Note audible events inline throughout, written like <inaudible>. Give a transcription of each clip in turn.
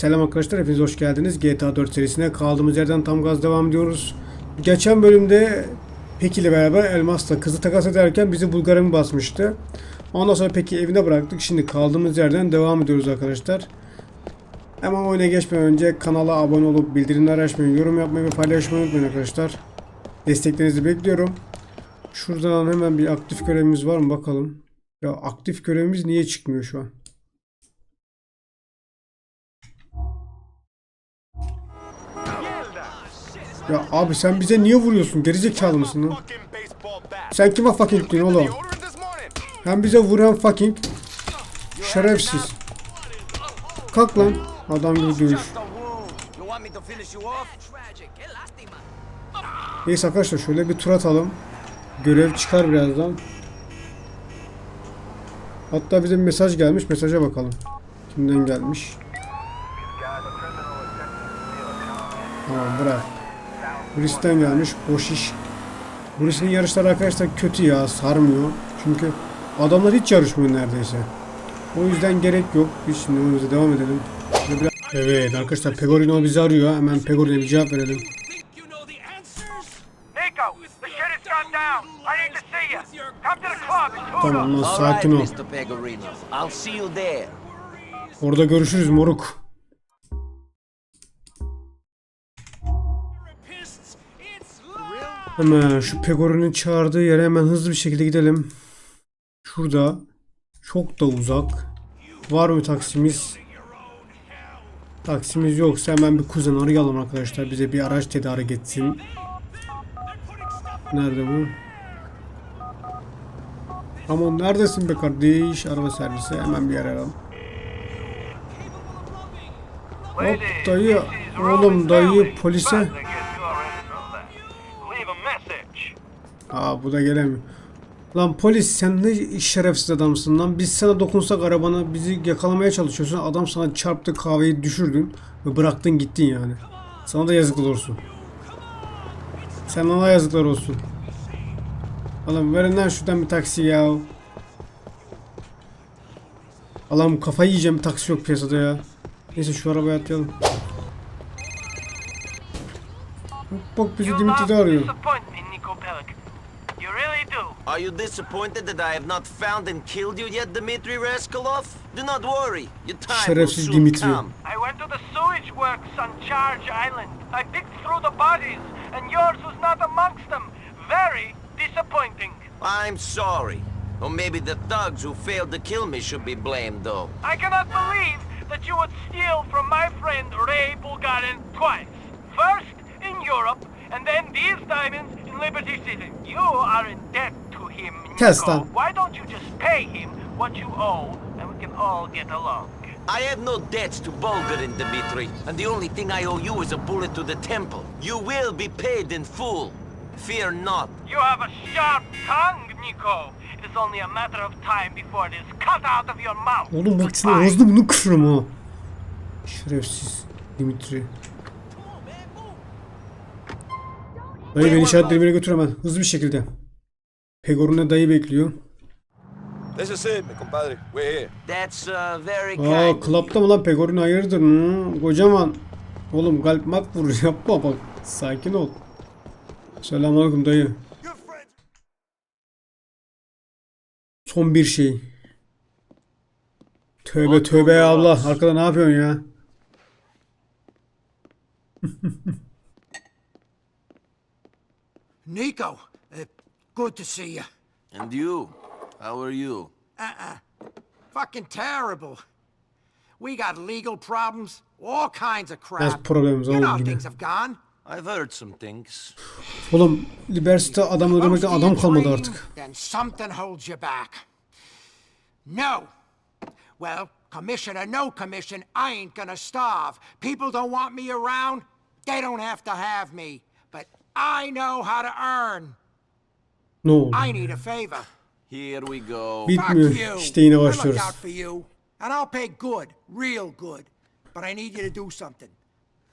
Selam arkadaşlar, hepiniz hoş geldiniz. GTA 4 serisine kaldığımız yerden tam gaz devam ediyoruz. Geçen bölümde Peki ile beraber Elmas'la kızı takas ederken bizi Bulgar'a basmıştı. Ondan sonra Peki evine bıraktık. Şimdi kaldığımız yerden devam ediyoruz arkadaşlar. Hemen oyuna geçmeden önce kanala abone olup bildirimleri açmayı, yorum yapmayı ve paylaşmayı unutmayın arkadaşlar. Desteklerinizi bekliyorum. Şuradan hemen bir aktif görevimiz var mı bakalım. Ya aktif görevimiz niye çıkmıyor şu an? Ya abi sen bize niye vuruyorsun? Gerizekalı mısın lan? Sen kime fucking diyorsun oğlum? Hem bize vuran fucking şerefsiz. Kalk lan. Adam gibi dövüş. Neyse arkadaşlar şöyle bir tur atalım. Görev çıkar birazdan. Hatta bize bir mesaj gelmiş. Mesaja bakalım. Kimden gelmiş? Tamam bırak. Brice'den gelmiş. Boş iş. Brice'in yarışları arkadaşlar kötü ya. Sarmıyor. Çünkü adamlar hiç yarışmıyor neredeyse. O yüzden gerek yok. Biz şimdi oyunumuza devam edelim. Biraz- Evet arkadaşlar Pegorino bizi arıyor. Hemen Pegorino'ya bir cevap verelim. You know the answers? Nico, the Hemen şu Pegorino'nun çağırdığı yere hemen hızlı bir şekilde gidelim. Şurada. Çok da uzak. Var mı taksimiz? Taksimiz yoksa hemen bir kuzen arayalım arkadaşlar. Bize bir araç tedarik etsin. Nerede bu? Aman neredesin be kardeş? Araba servisi. Hemen bir arayalım. Hop dayı. Oğlum dayı polise. Aa bu da gelemiyor. Lan polis sen ne şerefsiz adamsın lan. Biz sana dokunsak arabana bizi yakalamaya çalışıyorsun. Adam sana çarptı kahveyi düşürdün ve bıraktın gittin yani. Sana da yazıklar olsun. Sen ona yazıklar olsun. Oğlum verin lan şuradan bir taksi ya. Allah'ım kafayı yiyeceğim taksi yok piyasada ya. Neyse şu arabaya atlayalım. Bak bizi You Dimitri de arıyor. You really do. Are you disappointed that I have not found and killed you yet, Dmitry Raskolov? Do not worry. Your time will Şerefsiz soon Dimitri. come. I went to the sewage works on Charge Island. I picked through the bodies, and yours was not amongst them. Very disappointing. I'm sorry. Or maybe the thugs who failed to kill me should be blamed, though. I cannot believe that you would steal from my friend Ray Bulgarin twice. First in Europe, and then these diamonds in Liberty City. You are in debt to him, Nico. Kes lan. Why don't you just pay him what you owe, and we can all get along? I have no debts to Bulgarin, Dmitri, and the only thing I owe you is a bullet to the temple. You will be paid in full. Fear not. You have a sharp tongue, Nico. It is only a matter of time before it is cut out of your mouth. Oğlum bak senin Goodbye. ağzını bunu kırırım ha. Şerefsiz Dimitri. Dayı beni işaretleri bire götür hemen. Hızlı bir şekilde. Pegor'un dayı bekliyor. This is it, mi compadre. We're here. That's uh, very Aa kind. klapta mı lan Pegor'un hayırdır? Hı, kocaman. Oğlum kalp mat vurur <laughs> yapma bak. Sakin ol. Selamünaleyküm dayı. Son bir şey. Tövbe tövbe abla. Arkada ne yapıyorsun ya? <laughs> Nico, uh, good to see you. And you? How are you? Uh-uh. Fucking terrible. We got legal problems, all kinds of Biraz crap. problemimiz You know oldu how yine. things have gone. I've heard some things. Oğlum Liberty'de adam öldürmekten Most adam you kalmadı dream, artık. Then something holds you back. No. Well, commission or no commission, I ain't gonna starve. People don't want me around. They don't have to have me. I know how to earn. Ne oldu? I need a favor. Here we go. Fuck Bitmiyor. you. İşte yine başlıyoruz. out for you, and I'll pay good, real good. But I need you to do something.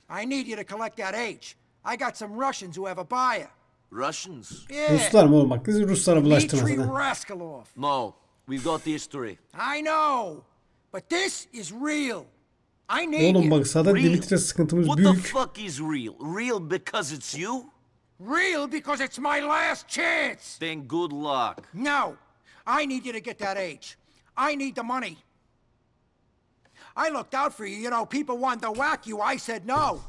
I need you to collect that H. I got some Russians who have a buyer. Russians? Yeah. Ruslar mı oğlum bak kızı Ruslara Dmitry bulaştırmasın ha. Raskolov. No, we've got history. I know, but this is real. I need Oğlum you. bak zaten Real. Dimitri'ye sıkıntımız What the büyük. fuck is real? Real because it's you? Real because it's my last chance. Then good luck. No, I need you to get that age. I need the money. I looked out for you. You know, people wanted to whack you. I said no.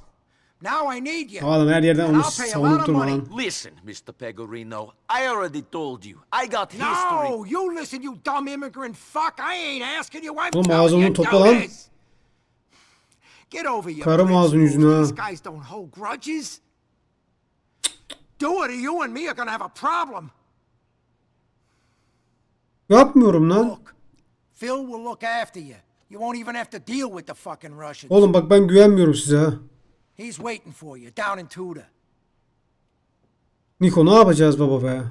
Now I need you. Adam her yerden And onu I'll pay a lot of money. lan. Listen, Mr. Pegorino, I already told you. I got history. No, you listen, you dumb immigrant fuck. I ain't asking you. I'm Oğlum telling ağzını you, topla do lan. this. Get over your Karım prince ağzının yüzüne. These guys don't hold grudges. Do it or you and me are gonna have a problem. Yapmıyorum lan. Look, Phil will look after you. You won't even have to deal with the fucking Russians. Oğlum bak ben güvenmiyorum size ha. He's waiting for you down in Tuda. Niko ne yapacağız baba be?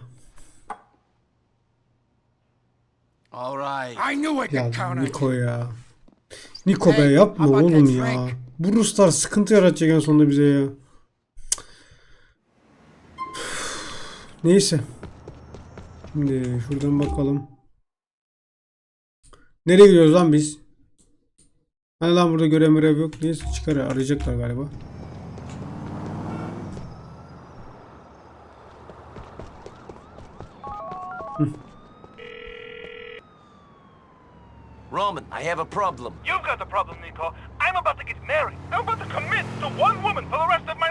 All right. I knew I Ya could count on you. Niko ya. Niko be Hey, yapma how about oğlum ya. Frank? Bu Ruslar sıkıntı yaratacak en sonunda bize ya. Neyse. Şimdi şuradan bakalım. Nereye gidiyoruz lan biz? Hani lan burada görev görev yok. Neyse çıkar arayacaklar galiba. Roman, I have a problem. You've got the problem, Nico. I'm about to get married. I'm about to commit to one woman for the rest of my.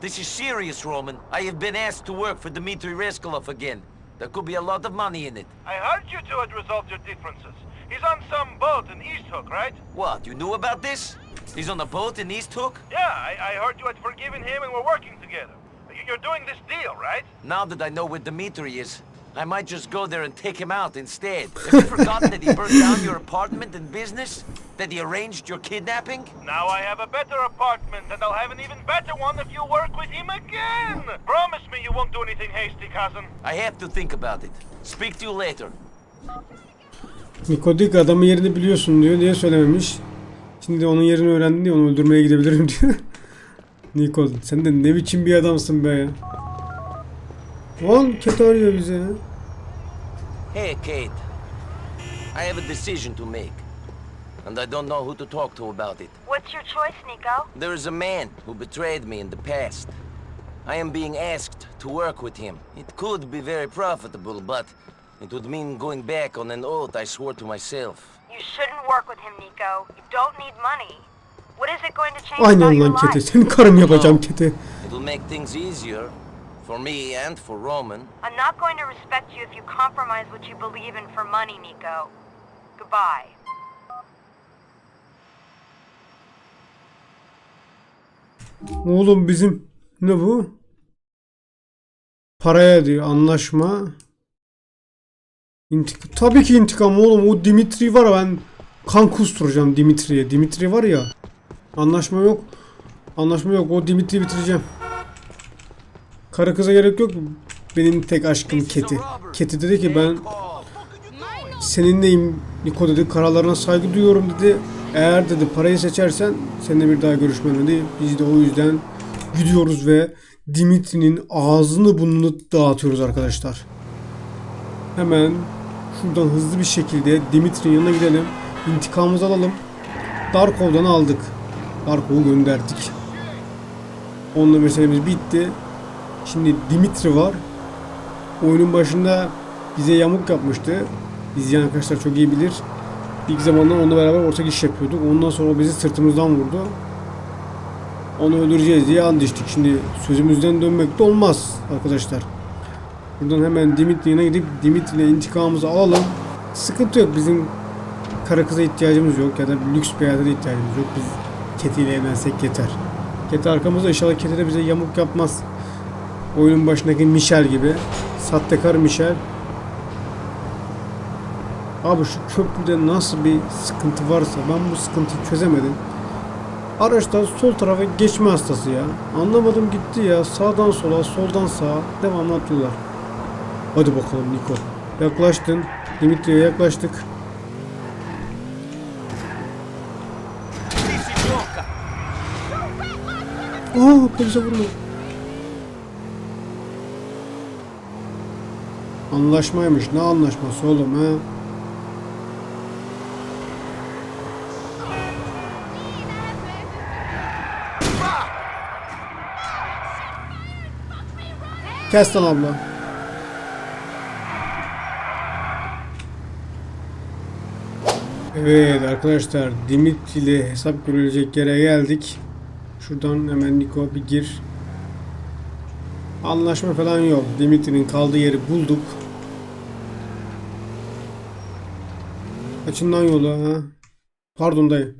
This is serious, Roman. I have been asked to work for Dmitry Reskolov again. There could be a lot of money in it. I heard you two had resolved your differences. He's on some boat in East Hook, right? What, you knew about this? He's on a boat in East Hook? Yeah, I, I heard you had forgiven him and we're working together. You- You're doing this deal, right? Now that I know where Dmitry is, I might just go there and take him out instead. Have you forgotten that he burned down your apartment and business? That he arranged your kidnapping? Now I have a better apartment and I'll have an even better one if you work with him again. Promise me you won't do anything hasty, cousin. I have to think about it. Speak to you later. Niko diyor ki adamın yerini biliyorsun diyor. Niye söylememiş? Şimdi onun yerini öğrendin diye onu öldürmeye gidebilirim <laughs> diyor. Niko sen de ne biçim bir adamsın be ya. Lan kötü arıyor bizi ya. Hey, Kate. I have a decision to make. And I don't know who to talk to about it. What's your choice, Nico? There is a man who betrayed me in the past. I am being asked to work with him. It could be very profitable, but it would mean going back on an oath I swore to myself. You shouldn't work with him, Nico. You don't need money. What is it going to change about your lan kete. life? Senin karın yapacağım kete. It will make things easier for me and for Roman. I'm not going to respect you if you compromise what you believe in for money, Nico. Goodbye. Oğlum bizim ne bu? Paraya diyor anlaşma. İntik Tabii ki intikam oğlum. O Dimitri var ben kan kusturacağım Dimitri'ye. Dimitri var ya. Anlaşma yok. Anlaşma yok. O Dimitri'yi bitireceğim. Karı kıza gerek yok. Benim tek aşkım Keti. Keti dedi ki ben seninleyim Niko dedi kararlarına saygı duyuyorum dedi. Eğer dedi parayı seçersen seninle bir daha görüşmem dedi. Biz de o yüzden gidiyoruz ve Dimitri'nin ağzını burnunu dağıtıyoruz arkadaşlar. Hemen şuradan hızlı bir şekilde Dimitri'nin yanına gidelim. İntikamımızı alalım. Darkov'dan aldık. Darkov'u gönderdik. Onunla meselemiz bitti. Şimdi Dimitri var. Oyunun başında bize yamuk yapmıştı. İzleyen arkadaşlar çok iyi bilir. İlk zamanlar onunla beraber ortak iş yapıyorduk. Ondan sonra o bizi sırtımızdan vurdu. Onu öldüreceğiz diye and içtik. Şimdi sözümüzden dönmek de olmaz arkadaşlar. Buradan hemen Dimitri'ye gidip Dimitri'yle intikamımızı alalım. Sıkıntı yok. Bizim kara kıza ihtiyacımız yok ya da lüks bir hayata ihtiyacımız yok. Biz Keti ile evlensek yeter. Keti arkamızda inşallah Keti de bize yamuk yapmaz. Oyunun başındaki Michel gibi. Sattekar Michel. Abi şu köprüde nasıl bir sıkıntı varsa ben bu sıkıntıyı çözemedim. Araçlar sol tarafa geçme hastası ya. Anlamadım gitti ya. Sağdan sola, soldan sağa devamlı atıyorlar. Hadi bakalım Niko. Yaklaştın. Dimitri'ye yaklaştık. Aa polise vurma. Anlaşmaymış. Ne anlaşması oğlum ha? Kes lan abla. Evet arkadaşlar Dimitri ile hesap görülecek yere geldik. Şuradan hemen Niko bir gir. Anlaşma falan yok. Dimitri'nin kaldığı yeri bulduk. Açından yolu ha. Pardon dayı.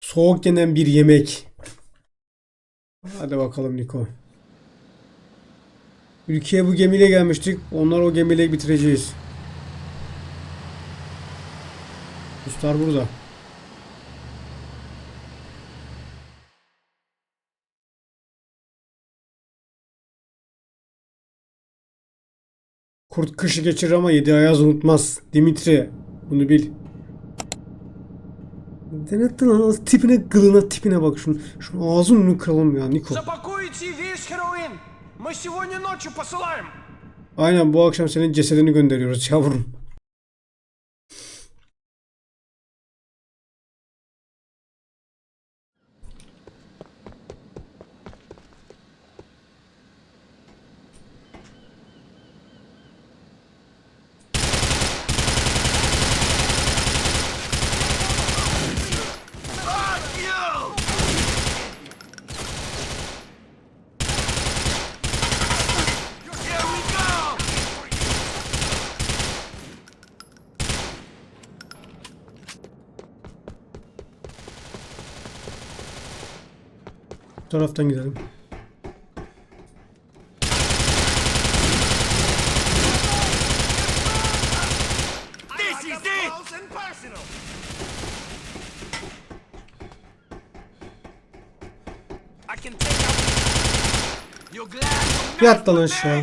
Soğuk yenen bir yemek. Hadi bakalım Niko. Ülkeye bu gemiyle gelmiştik. Onlar o gemiyle bitireceğiz. Ruslar burada. Kurt kışı geçirir ama yedi ayaz unutmaz. Dimitri. Bunu bil. Denettin lan tipine kılına tipine bak şunu. Şunu ağzının önünü kıralım ya Niko. Aynen bu akşam senin cesedini gönderiyoruz yavrum. Bu taraftan gidelim. This is it. and personal. I can take out. You glad? you Yat lan aşağı.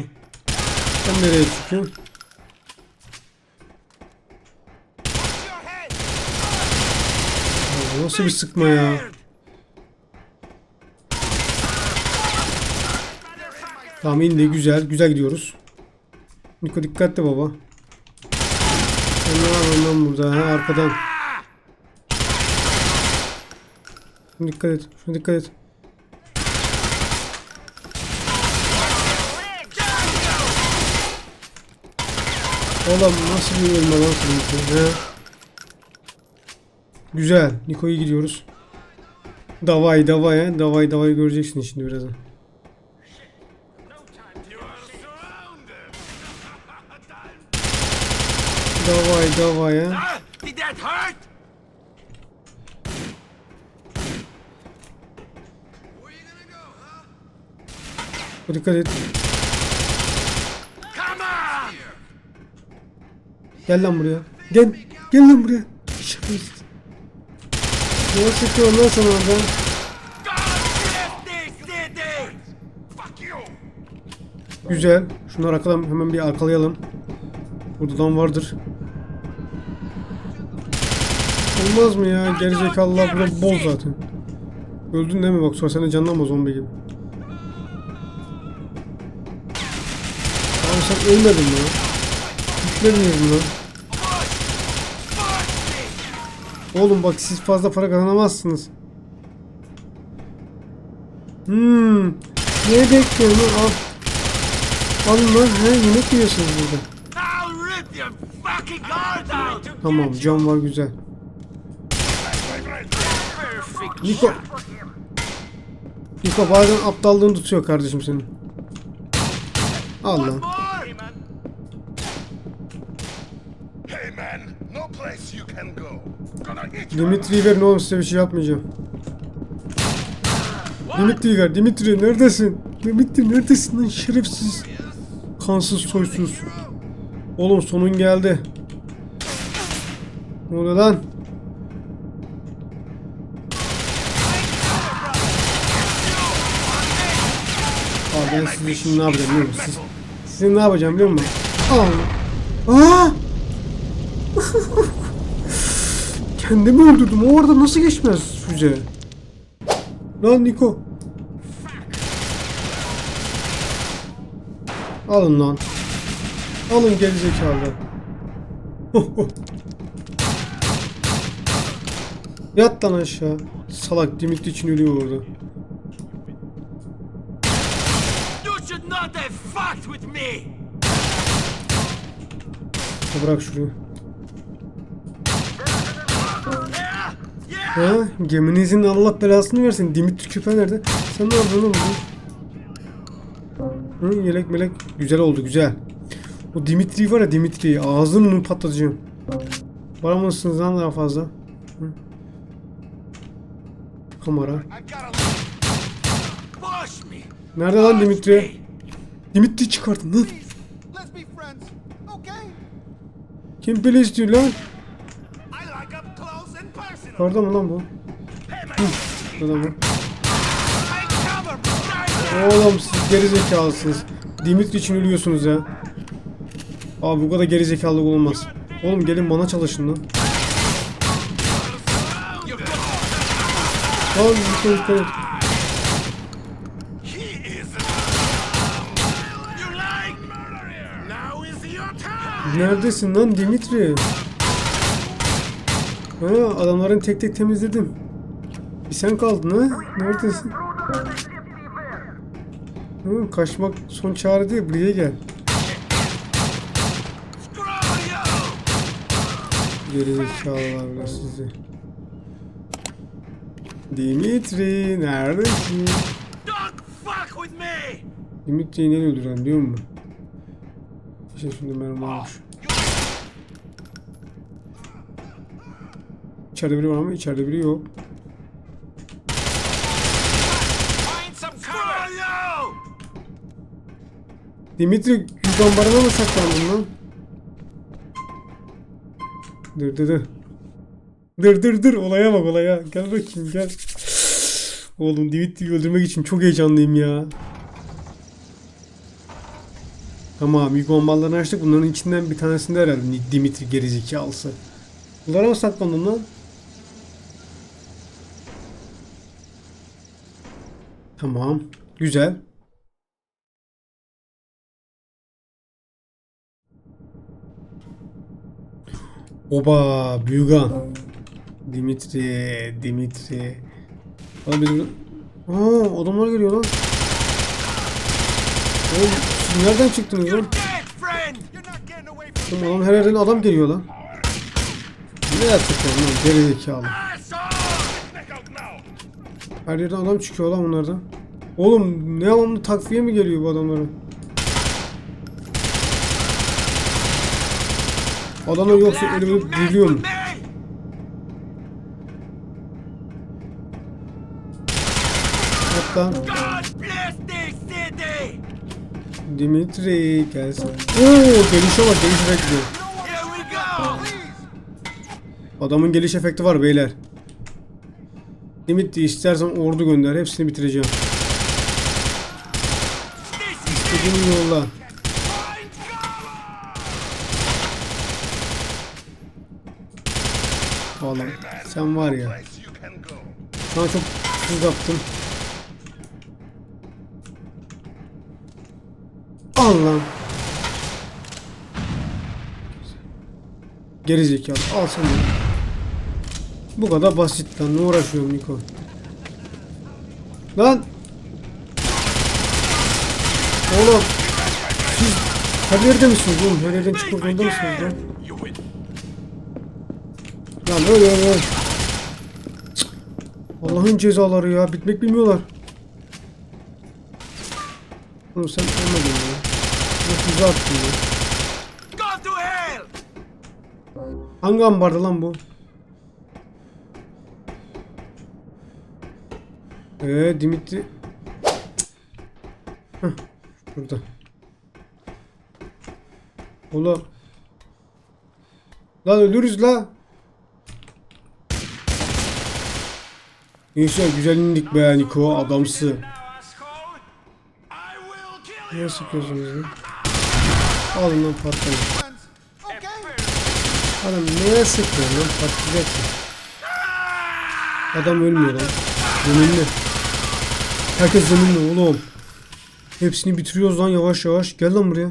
Sen nereye. Ya Nasıl bir sıkma ya? Tamam indi güzel. Güzel gidiyoruz. Niko dikkatli baba. Yapıyorsun lan burada ha arkadan. Dikkat et. Şuna dikkat et. Oğlum nasıl bir ölme lan seninki? He? Güzel. Niko'yu gidiyoruz. Davay davay he. Davay davay göreceksin şimdi birazdan. Did that hurt? Dikkat et. Gel lan buraya. Gel. Gel lan buraya. Şakayız. Ne sıkıyor lan sana orada? Güzel. Şunları arkadan hemen bir arkalayalım. Buradan vardır. Olmaz mı ya? Gerizekalılar burada bol zaten. Öldün değil mi? Bak sonra sen de canlanma zombi gibi. Abi sen ölmedin mi lan? Gitmedin mi lan? Oğlum bak siz fazla para kazanamazsınız. Hmm. Ne bekliyorsun? Al. Alın lan. He yemek yiyorsunuz burada. Tamam cam var güzel. Niko. Niko bazen aptallığını tutuyor kardeşim senin. Al lan. More! Hey, man, no place you can go. Gonna eat you. Dimitri'yi verin oğlum size bir şey yapmayacağım. Dimitri ver. Dimitri neredesin? Dimitri neredesin lan şerefsiz. Kansız soysuz. Oğlum sonun geldi. Ne oluyor lan? Ben size şimdi ne yapacağım biliyor musun? Siz, size ne yapacağım biliyor musun? Aa! Aa! <laughs> Kendimi öldürdüm. O orada nasıl geçmez füze? Lan Niko. Alın lan. Alın gerizekalı. <laughs> Yat lan aşağı. Salak Dimitri için ölüyor orada. You should should not have fucked with me! Ha, Bırak! Yeah! Ha, geminizin Allah belasını versin. Dimitri küpe nerede? Sen ne yapıyorsun oğlum? Hı, yelek melek güzel oldu güzel. O Dimitri var ya Dimitri ağzını onu patlatacağım. Var mısınız lan daha fazla? Hı. Kamera. Nerede lan Dimitri? Me! Dimitri çıkartın lan. Kim bile istiyor lan? Orada mı lan bu? Burada cover! Oğlum siz gerizekalısınız. Dimitri için ölüyorsunuz ya. Abi bu kadar gerizekalılık olmaz. Oğlum gelin bana çalışın lan. Abi dikkat dikkat Neredesin lan Dimitri? Ha adamların tek tek temizledim. Bir sen kaldın ha? Neredesin? Hı, kaçmak son çare değil buraya gel. Gerizekalılar bile sizi. Dimitri neredesin? Dimitri'yi nereye öldüren diyor mu? İşte şimdi mermi olmuş. İçeride biri var ama içeride biri yok. Dimitri ambarına mı saklandın lan? Dur dur dur. Dur dur dur olaya bak olaya. Gel bakayım gel. Oğlum Dimitri'yi öldürmek için çok heyecanlıyım ya. Tamam yük bombalarını açtık. Bunların içinden bir tanesinde herhalde Dimitri gerizekalısı. Bunlara mı saklandın lan? Tamam. Güzel. Oba Büyügan. Dimitri, Dimitri. Abi bizim... Aa adamlar geliyor lan. Oğlum nereden çıktınız lan? Oğlum adam her yerden adam geliyor lan. Ne yapacaklar lan gerizekalı. Her yerden adam çıkıyor lan bunlardan. Oğlum ne devamlı takviye mi geliyor bu adamlara? Adamlar yoksa with me! Hatta God bless this city! Dimitri gelsin. Oo gelişe bak geliş efekti. Adamın geliş efekti var beyler. Dimitri istersen ordu gönder hepsini bitireceğim. This is İstediğin yolla. Vallahi sen var ya. Sana çok tuz yaptım. Al lan. Gerizekalı al bunu. Bu kadar basit lan ne uğraşıyorum Niko. Lan. Oğlum. Siz her yerde misiniz oğlum? Her yerden çıkmak zorunda mısınız lan? Lan öyle. Cık. Allah'ın cezaları ya. Bitmek bilmiyorlar. Oğlum sen ölmedin ya. Ne füze attın ya. Hangi ambarda lan bu? Eee Dimitri... Heh, burada. Ola. Lan ölürüz la. Neyse güzel indik be Niko adamsı. Niye sıkıyorsunuz lan? Alın lan patlayın. Adam neye sıkıyor lan patlayacaksın. Adam ölmüyor lan. Zeminli. Herkes zeminli oğlum. Hepsini bitiriyoruz lan yavaş yavaş. Gel lan buraya.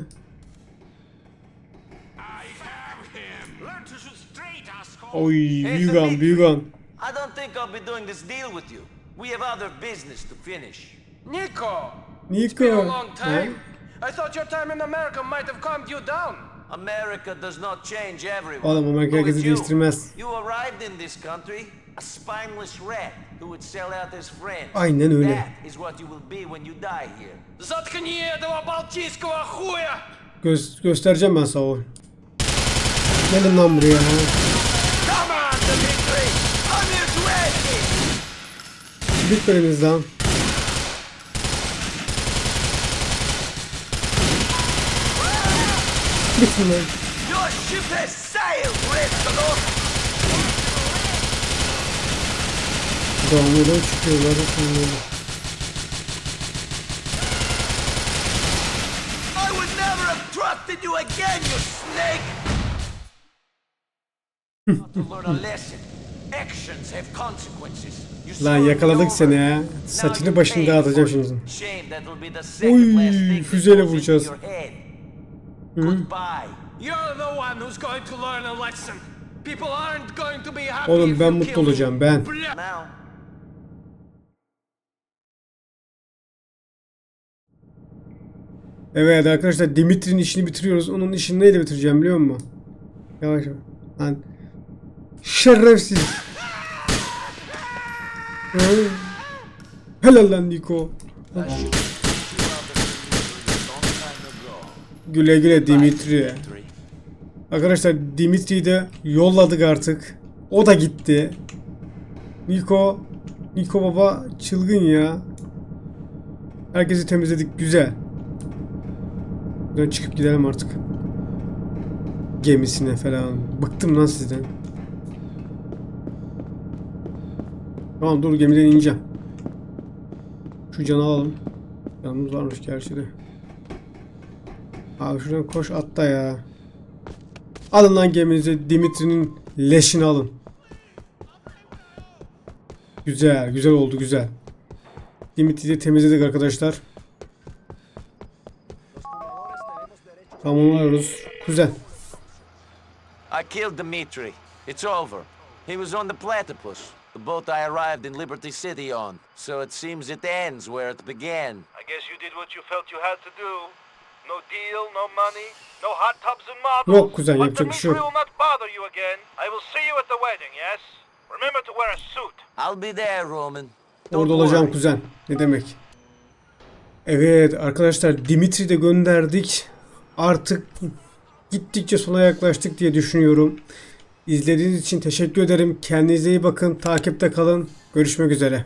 Learn to shoot straight, asshole! Oy büyügan büyügan. I don't think I'll be doing this deal with you. We have other business to finish. Nico, Niko. Been a long Ha? time. I thought your time in America might have calmed you down. America does not change everyone. Oğlum Amerika Who is herkesi you? değiştirmez. You arrived in this country, a spineless rat who would sell out his friends. Aynen öyle. That is what you will be when you die here. Заткни этого балтийского хуя! Göz, göstereceğim ben sana o. Gelin lan buraya. Ha. Come on, Dmitri! I'm here to educate! Bitmediniz Lan. Your ship has sailed, Red Canuck! Damladan çıkıyorlar. Şimdi. I would never have trusted you again, you snake! to learn a lesson. Actions have consequences. Lan yakaladık seni ya. Saçını başını dağıtacağım şimdi. Oy, füzeyle vuracağız. Goodbye. You're the one who's going to learn a lesson. People aren't going to be happy Oğlum if ben mutlu olacağım ben. Evet arkadaşlar Dimitri'nin işini bitiriyoruz. Onun işini neyle bitireceğim biliyor musun? Yavaş yavaş. Lan. Şerefsiz. Helal lan Niko. Güle güle Dimitri. Arkadaşlar Dimitri'yi de yolladık artık. O da gitti. Niko. Niko baba çılgın ya. Herkesi temizledik güzel. Buradan çıkıp gidelim artık. Gemisine falan. Bıktım lan sizden. Tamam dur gemiden ineceğim. Şu canı alalım. Canımız varmış gerçi de. Abi şuradan koş atla ya. Alın lan geminizi. Dimitri'nin leşini alın. Güzel, güzel oldu güzel. Dimitri'yi temizledik arkadaşlar. Tamamlıyoruz. Güzel. I killed Dmitri. It's over. He was on the platypus, the boat I arrived in Liberty City on. So it seems it ends where it began. I guess you did what you felt you had to do. No deal, no money, no hot tubs and models. Yok kuzen, yapacak bir şey Dimitri yok. will not bother you again. I will see you at the wedding, yes? Remember to wear a suit. I'll be there, Roman. Don't Orada olacağım worry. kuzen. Ne demek? Evet arkadaşlar Dimitri de gönderdik. Artık gittikçe sona yaklaştık diye düşünüyorum. İzlediğiniz için teşekkür ederim. Kendinize iyi bakın. Takipte kalın. Görüşmek üzere.